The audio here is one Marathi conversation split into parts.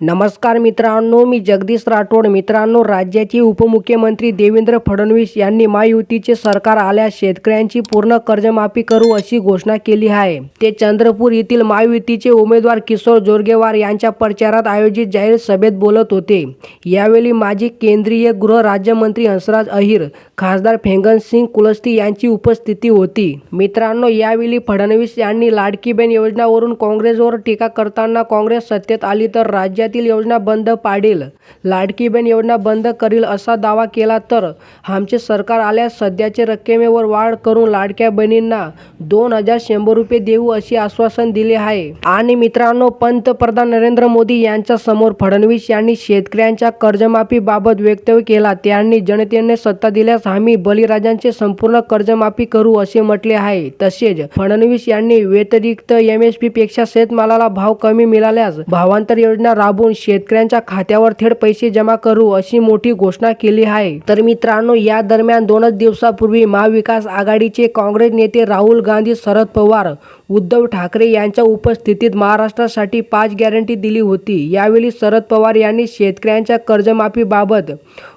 नमस्कार मित्रांनो मी जगदीश राठोड. मित्रांनो राज्याचे उपमुख्यमंत्री देवेंद्र फडणवीस यांनी महायुतीचे सरकार आल्यास शेतकऱ्यांची पूर्ण कर्जमाफी करू अशी घोषणा केली आहे. ते चंद्रपूर येथील महायुतीचे उमेदवार किशोर जोरगेवार यांच्या प्रचारात आयोजित जाहीर सभेत बोलत होते. यावेळी माजी केंद्रीय गृह राज्यमंत्री हंसराज अहिर खासदार सिंग कुलस्ती यांची उपस्थिती होती. मित्रांनो यावेळी फडणवीस यांनी लाडकीबेन योजनावरून काँग्रेसवर टीका करताना काँग्रेस सत्तेत आली तर राज्यातील योजना बंद पाडेल. लाडकी बहीण योजना बंद करील असा दावा केला तर आमचे सरकार आल्यास सध्याचे रक्कमेवर वाढ करून लाडक्या बहिणींना दोन हजार शंभर रुपये देऊ असे आश्वासन दिले आहे. आणि मित्रांनो पंतप्रधान नरेंद्र मोदी यांच्या समोर फडणवीस यांनी शेतकऱ्यांच्या कर्जमाफी बाबत वक्तव्य केला. त्यांनी जनतेने सत्ता दिल्यास आम्ही बळीराजांचे संपूर्ण कर्जमाफी करू असे म्हटले आहे. तसेच फडणवीस यांनी व्यतिरिक्त एम एस पी पेक्षा शेतमालाला भाव कमी मिळाल्यास भावांतर योजना राबवून शेतकऱ्यांच्या खात्यावर थेट पैसे जमा करू अशी मोठी घोषणा केली आहे. तर मित्रांनो या दरम्यान दोनच दिवसापूर्वी महाविकास आघाडीचे काँग्रेस नेते राहुल गांधी शरद पवार उद्धव ठाकरे यांच्या उपस्थितीत महाराष्ट्रासाठी पाच गॅरंटी दिली होती. यावेळी शरद पवार यांनी शेतकऱ्यांच्या कर्जमाफीबाबत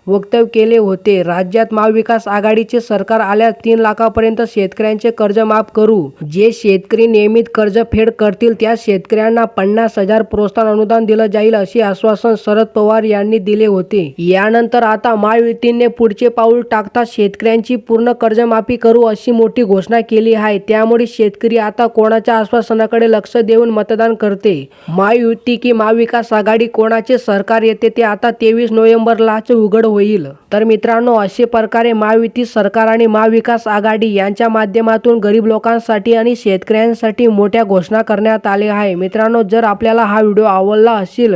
वक्तव्य केले होते. राज्यात महाविकास आघाडीचे सरकार आल्यास तीन लाखापर्यंत शेतकऱ्यांचे कर्ज माफ करू. जे शेतकरी नियमित कर्ज फेड करतील त्या शेतकऱ्यांना पन्नास हजार प्रोत्साहन अनुदान दिलं जाईल. असे आश्वासन शरद पवार यांनी दिले होते. यानंतर आता महायुतीने पुढचे पाऊल टाकता शेतकऱ्यांची पूर्ण कर्जमाफी करू अशी मोठी घोषणा केली आहे. त्यामुळे शेतकरी आता कोणाच्या आश्वासनाकडे लक्ष देऊन मतदान करते? महायुती की महाविकास आघाडी कोणाचे सरकार येते ते आता तेवीस नोव्हेंबरलाच उघड होईल. तर मित्रांनो असे प्रकारे महायुती सरकार आणि महाविकास आघाडी यांच्या माध्यमातून गरीब लोकांसाठी आणि शेतकऱ्यांसाठी मोठ्या घोषणा करण्यात आल्या आहे. मित्रांनो जर आपल्याला हा व्हिडिओ आवडला असेल